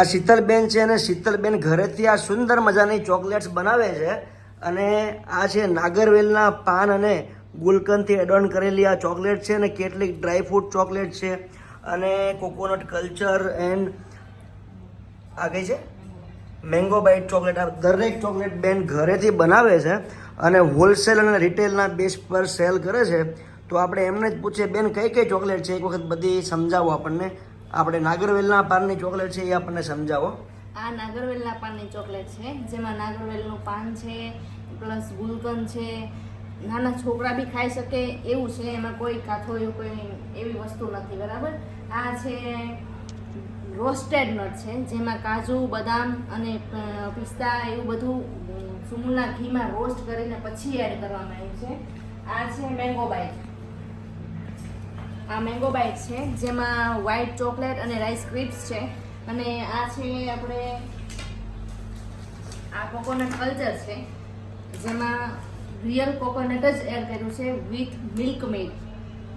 આ શીતલબેન છે અને શીતલબેન ઘરેથી આ સુંદર મજાની ચોકલેટ્સ બનાવે છે અને આ છે નાગરવેલના પાન અને ગુલકંદથી એડોન કરેલી આ ચોકલેટ છે અને કેટલીક ડ્રાય ફ્રૂટ ચોકલેટ છે અને કોકોનટ કલ્ચર એન્ડ આ કઈ છે? Mango bite chocolate. આ દરેક ચોકલેટ બેન ઘરેથી બનાવે છે અને હોલસેલ અને રિટેલના બેસ પર સેલ કરે છે. તો આપણે એમને જ પૂછીએ, બેન કઈ કઈ ચોકલેટ છે? એક વખત બધી સમજાવો આપણને. આપણે નાગરવેલના પાનની ચોકલેટ છે એ આપણને સમજાવો. આ નાગરવેલના પાનની ચોકલેટ છે, જેમાં નાગરવેલનું પાન છે, પ્લસ ગુલકંદ છે, નાના છોકરા બી ખાઈ શકે એવું છે, એમાં કોઈ કાથો એવું કોઈ એવી વસ્તુ નથી, બરાબર? આ છે રોસ્ટેડ નટ છે, જેમાં કાજુ, બદામ અને પિસ્તા એવું બધું સુમૂલના ઘીમાં રોસ્ટ કરીને પછી એડ કરવામાં આવ્યું છે. આ છે મેંગો બાઈટ આ મેંગો બાઈટ છે, જેમાં વ્હાઈટ ચોકલેટ અને રાઈસ ક્રિપ્સ છે. અને આ છે આપણે આ કોકોનટ કલ્ચર છે, જેમાં રિયલ કોકોનટ જ એડ કર્યું છે વિથ મિલ્ક મેડ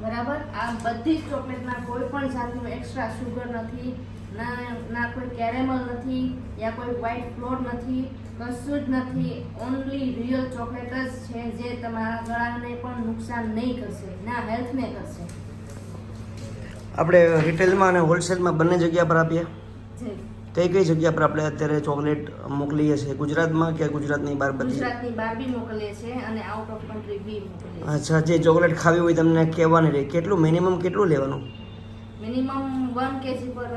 બરાબર? આ બધી જ ચોકલેટમાં કોઈ પણ જાતનું એક્સ્ટ્રા શુગર નથી, ના ના કોઈ કેરેમલ નથી, યા કોઈ વ્હાઈટ ફ્લોર નથી, કશું જ નથી. ઓનલી રિયલ ચોકલેટ જ છે, જે તમારા ગળાને પણ નુકસાન નહીં કરશે, ના હેલ્થને કરશે. આપણે રિટેલમાં અને હોલસેલમાં બંને જગ્યા પર આપીએ? કઈ કઈ જગ્યા પર આપણે અત્યારે ચોકલેટ મોકલીએ છીએ? ગુજરાતમાં કે ગુજરાતની બહાર બધી? ગુજરાતની બહાર બી મોકલીએ છીએ અને આઉટ ઓફ કન્ટ્રી બી મોકલીએ અચ્છા જે ચોકલેટ ખાવી હોય તમને કહેવાની રહે. કેટલું મિનિમમ કેટલું લેવાનું? મિનિમમ 1 કેજી પર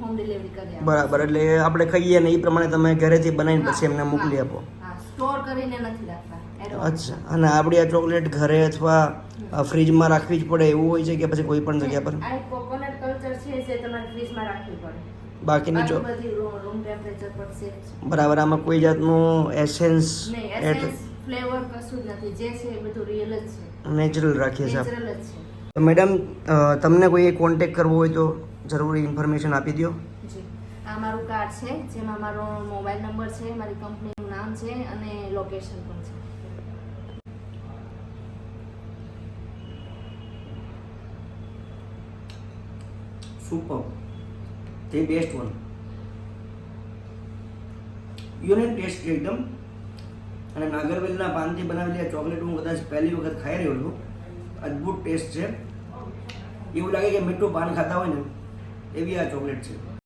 હોમ ડિલિવરી કરી બરાબર એટલે આપણે કહીએ ને એ પ્રમાણે તમે ઘરેથી બનાવીને પછી એમને મોકલી આપો. સ્ટોર કરીને નથી રાખતા અચ્છા. અને આપણી આ ચોકલેટ ઘરે અથવા ફ્રીજમાં રાખવી જ પડે એવું હોય છે કે પછી કોઈ પણ જગ્યા પર? આ કોકોનટ કલ્ચર છે જે તમારે ફ્રીજમાં રાખવી પડે. બાકીની જો રૂમ ટેમ્પરેચર પર બરાબર આમાં કોઈ જાતનું એસેન્સ એટ ફ્લેવર કશું જ નથી. જે છે એ બધું રિયલ જ છે. નેચરલ રાખીએ છીએ નેચરલ જ છે. તો મેડમ તમને કોઈ કોન્ટેક કરવો હોય તો જરૂરી ઇન્ફોર્મેશન આપી દો આ મારું કાર્ડ છે, જેમાં મારો મોબાઈલ નંબર છે, મારી કંપનીનું નામ છે અને લોકેશન પણ છે. સુપર તે બેસ્ટ વન યુનિટ ટેસ્ટ છે એકદમ અને નાગરવેલના પાનથી બનાવેલી આ ચોકલેટ હું કદાચ પહેલી વખત ખાઈ રહ્યો છું. અદ્ભુત ટેસ્ટ છે. એવું લાગે કે મીઠું પાન ખાતા હોય ને, એવી આ ચોકલેટ છે.